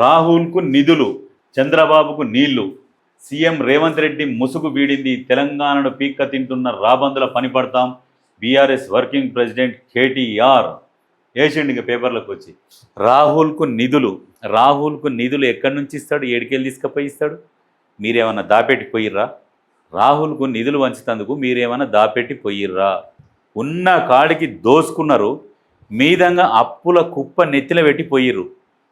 రాహుల్కు నిధులు చంద్రబాబుకు నీళ్ళు. సీఎం రేవంత్ రెడ్డి ముసుగు వీడింది తెలంగాణను పీక్క తింటున్న రాబందుల పనిపడతాం బీఆర్ఎస్ వర్కింగ్ ప్రెసిడెంట్ కేటీఆర్. వేసిండు ఇంకా పేపర్లకు వచ్చి రాహుల్కు నిధులు రాహుల్కు నిధులు ఎక్కడి నుంచి ఇస్తాడు ఏడికెళ్ళి తీసుకుపోయి ఇస్తాడు? మీరేమన్నా దాపెట్టి పోయిర్రా? రాహుల్కు నిధులు వంచుతందుకు మీరేమన్నా దాపెట్టి పోయిర్రా? ఉన్న కాడికి దోసుకున్నారు మీదంగా అప్పుల కుప్ప నెత్తిన పెట్టి పోయిర్రు.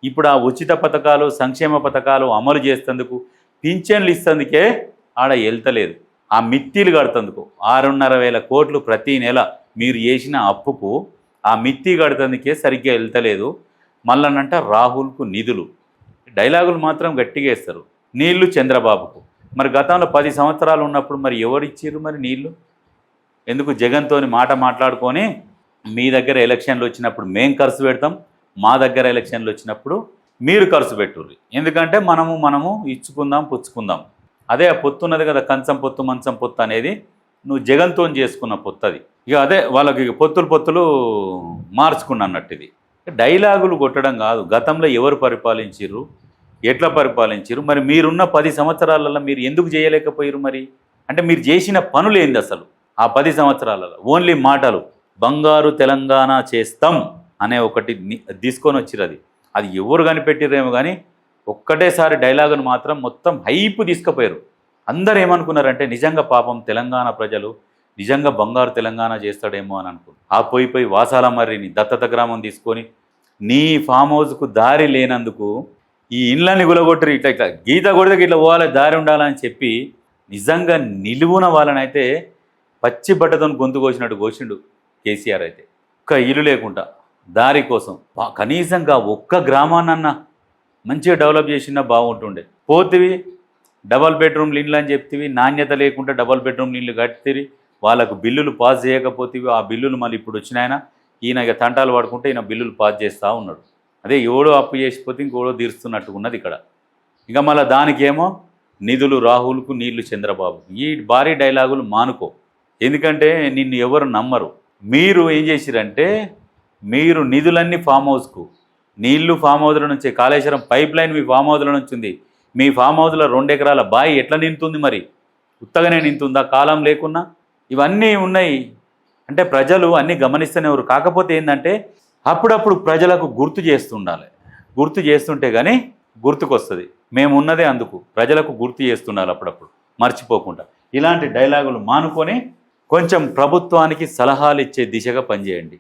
ఇప్పుడు ఆ ఉచిత పథకాలు సంక్షేమ పథకాలు అమలు చేసేందుకు పింఛన్లు ఇస్తందుకే ఆడ వెళ్తలేదు ఆ మిత్తిలు కడుతందుకు. ఆరున్నర వేల కోట్లు ప్రతి నెల మీరు చేసిన అప్పుకు ఆ మిత్తి కడుతందుకే సరిగ్గా వెళ్తలేదు మళ్ళనంట రాహుల్కు నిధులు. డైలాగులు మాత్రం గట్టిగా వేస్తారు. నీళ్ళు చంద్రబాబుకు. మరి గతంలో పది సంవత్సరాలు ఉన్నప్పుడు మరి ఎవరిచ్చారు మరి నీళ్ళు? ఎందుకు జగన్తోని మాట మాట్లాడుకొని మీ దగ్గర ఎలక్షన్లు వచ్చినప్పుడు మేం ఖర్చు పెడతాం మా దగ్గర ఎలక్షన్లు వచ్చినప్పుడు మీరు ఖర్చు పెట్టుర్రి. ఎందుకంటే మనము మనము ఇచ్చుకుందాం పుచ్చుకుందాం. అదే ఆ పొత్తు ఉన్నది కదా కంచం పొత్తు మంచం పొత్తు అనేది నువ్వు జగన్తో చేసుకున్న పొత్తు అది ఇక అదే వాళ్ళకి పొత్తులు పొత్తులు మార్చుకున్న అన్నట్టు ఇది. డైలాగులు కొట్టడం కాదు. గతంలో ఎవరు పరిపాలించిర్రు? ఎట్లా పరిపాలించారు మరి మీరున్న పది సంవత్సరాలలో మీరు ఎందుకు చేయలేకపోయారు మరి? అంటే మీరు చేసిన పనులు ఏంది అసలు? ఆ పది సంవత్సరాలలో ఓన్లీ మాటలు. బంగారు తెలంగాణ చేస్తాం. అనే ఒకటి తీసుకొని వచ్చిరు అది. అది ఎవరు కనిపెట్టిరేమో కానీ ఒక్కటేసారి డైలాగును మాత్రం మొత్తం హైప్ తీసుకుపోయారు. అందరు ఏమనుకున్నారంటే నిజంగా పాపం తెలంగాణ ప్రజలు నిజంగా బంగారు తెలంగాణ చేస్తాడేమో అని అనుకున్నారు ఆ పోయి పోయి వాసాల మర్రిని దత్తత గ్రామం తీసుకొని నీ ఫామ్ హౌస్కు దారి లేనందుకు ఈ ఇండ్లని గులగొట్టరు ఇట్లా ఇట్లా గీత కొడితే ఇట్లా పోవాలి దారి ఉండాలని చెప్పి నిజంగా నిలువున వాళ్ళనైతే పచ్చి బట్టతో గొంతు కోసినట్టు కోసిండు కేసీఆర్ అయితే. ఒక్క ఇల్లు లేకుండా దారి కోసం. కనీసంగా ఒక్క గ్రామానన్నా మంచిగా డెవలప్ చేసినా బాగుంటుండే. పోతివి డబల్ బెడ్రూమ్ ఇండ్లు అని చెప్తివి నాణ్యత లేకుండా డబల్ బెడ్రూమ్ ఇండ్లు కట్టితివి వాళ్ళకు బిల్లులు పాస్ చేయకపోతేవి ఆ బిల్లులు మళ్ళీ ఇప్పుడు వచ్చినాయన ఈయన ఇక తంటాలు పడుకుంటే ఈయన బిల్లులు పాస్ చేస్తూ ఉన్నాడు. అదే ఎవడో అప్పు చేసిపోతే ఇంకోడో తీరుస్తున్నట్టు ఉన్నది ఇక్కడ. ఇంకా మళ్ళీ దానికేమో నిధులు రాహుల్కు నీళ్ళు చంద్రబాబు. ఈ భారీ డైలాగులు మానుకో. ఎందుకంటే నిన్ను ఎవరు నమ్మరు. మీరు ఏం చేసిరంటే మీరు నిధులన్నీ ఫామ్ హౌస్కు నీళ్ళు ఫామ్ హౌస్ల నుంచి కాళేశ్వరం పైప్ లైన్ మీ ఫామ్ హౌస్ల నుంచి ఉంది. మీ ఫామ్ హౌస్లో రెండు ఎకరాల బాయి ఎట్లా నింతుంది మరి? ఉత్తగానే నింతుందా కాలం లేకున్నా? ఇవన్నీ ఉన్నాయి. అంటే ప్రజలు అన్నీ గమనిస్తూనేవారు కాకపోతే ఏంటంటే అప్పుడప్పుడు ప్రజలకు గుర్తు చేస్తుండాలి. గుర్తు చేస్తుంటే కానీ గుర్తుకొస్తుంది. మేము ఉన్నదే అందుకు. ప్రజలకు గుర్తు చేస్తుండాలి అప్పుడప్పుడు. మర్చిపోకుండా. ఇలాంటి డైలాగులు మానుకొని కొంచెం ప్రభుత్వానికి సలహాలు ఇచ్చే దిశగా పనిచేయండి.